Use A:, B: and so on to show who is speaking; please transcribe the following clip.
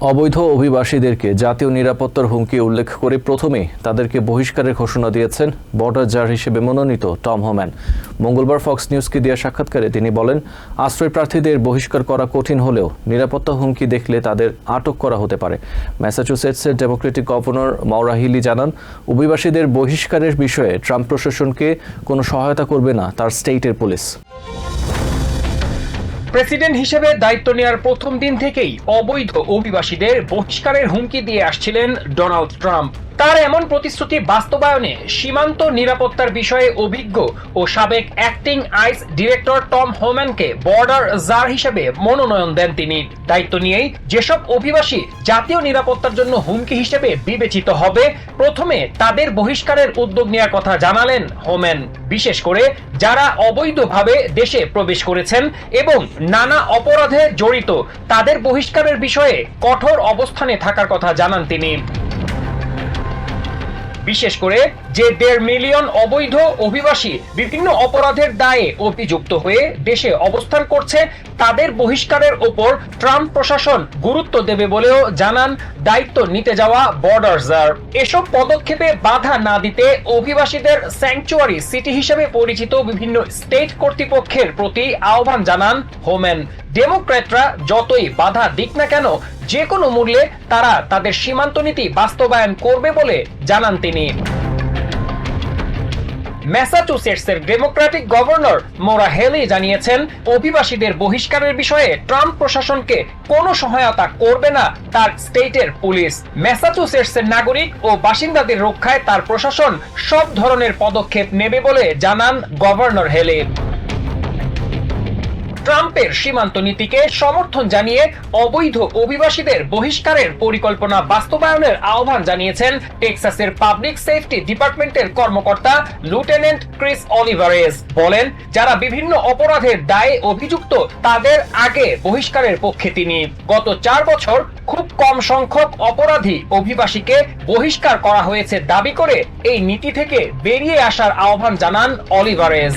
A: অবৈধ অভিবাসীদেরকে জাতীয় নিরাপত্তার হুমকি উল্লেখ করে প্রথমেই তাদেরকে বহিষ্কারের ঘোষণা দিয়েছেন বর্ডার জার হিসেবে মনোনীত টম হোম্যান। মঙ্গলবার ফক্স নিউজকে দেওয়া সাক্ষাৎকারে তিনি বলেন আশ্রয় প্রার্থীদের বহিষ্কার করা কঠিন হলেও নিরাপত্তা হুমকি দেখলে তাদের আটক করা হতে পারে। ম্যাসাচুসেটসের ডেমোক্রেটিক গভর্নর মাওরা হিলি জানান, অভিবাসীদের বহিষ্কারের বিষয়ে ট্রাম্প প্রশাসনকে কোনো সহায়তা করবে না তার স্টেটের পুলিশ।
B: প্রেসিডেন্ট হিসেবে দায়িত্ব নেওয়ার প্রথম দিন থেকেই অবৈধ অভিবাসীদের বহিষ্কারের হুমকি দিয়ে আসছিলেন ডোনাল্ড ট্রাম্প। তার এমন প্রতিশ্রুতি বাস্তবায়নে সীমান্ত নিরাপত্তার বিষয়ে অভিজ্ঞ ও সাবেক অ্যাক্টিং আইস ডিরেক্টর টম হোম্যানকে বর্ডার জার হিসেবে মনোনয়ন দেন তিনি। দায়িত্ব নিয়েই যেসব অভিবাসী জাতীয় নিরাপত্তার জন্য হুমকি হিসেবে বিবেচিত হবে, প্রথমে তাদের বহিষ্কারের উদ্যোগ নেওয়ার কথা জানালেন হোমেন বিশেষ করে যারা অবৈধভাবে দেশে প্রবেশ করেছেন এবং নানা অপরাধে জড়িত, তাদের বহিষ্কারের বিষয়ে কঠোর অবস্থানে থাকার কথা জানান তিনি। বিশেষ করে যে দেড় মিলিয়ন অবৈধ অভিবাসী বিভিন্ন অপরাধের দায়ে অভিযুক্ত হয়ে দেশে অবস্থান করছে তাদের বহিষ্কারের ওপর ট্রাম্প প্রশাসন গুরুত্ব দেবে বলেও জানান, দায়িত্ব নিতে যাওয়া বর্ডার জার এসব পদক্ষেপে বাধা না দিতে অভিবাসীদের স্যাংচুয়ারি সিটি হিসেবে পরিচিত বিভিন্ন স্টেট কর্তৃপক্ষের প্রতি আহ্বান জানান হোমেন। ডেমোক্র্যাটরা যতই বাধা দিক না কেন, যে কোনো মূল্যে তারা তাদের সীমান্ত নীতি বাস্তবায়ন করবে বলে জানান তিনি। ম্যাসাচুসেটসের ডেমোক্রেটিক গভর্নর মোরা হেলি জানিয়েছেন, অভিবাসীদের বহিষ্কারের বিষয়ে ট্রাম্প প্রশাসনকে কোনো সহায়তা করবে না তার স্টেটের পুলিশ। ম্যাসাচুসেটসের নাগরিক ও বাসিন্দাদের রক্ষায় তার প্রশাসন সব ধরনের পদক্ষেপ নেবে বলে জানান গভর্নর হেলি ট্রাম্পের সীমান্ত নীতিকে সমর্থন জানিয়ে অবৈধ অভিবাসীদের বহিষ্কারের পরিকল্পনা বাস্তবায়নের আহ্বান জানিয়েছেন টেক্সাসের পাবলিক সেফটি ডিপার্টমেন্টের কর্মকর্তা লুটেন্যান্ট ক্রিস অলিভারেজ। বলেন, যারা বিভিন্ন অপরাধের দায়ে অভিযুক্ত, তাদের আগে বহিষ্কারের পক্ষে তিনি। গত চার বছর খুব কম সংখ্যক অপরাধী অভিবাসীকে বহিষ্কার করা হয়েছে দাবি করে এই নীতি থেকে বেরিয়ে আসার আহ্বান জানান Olivarez.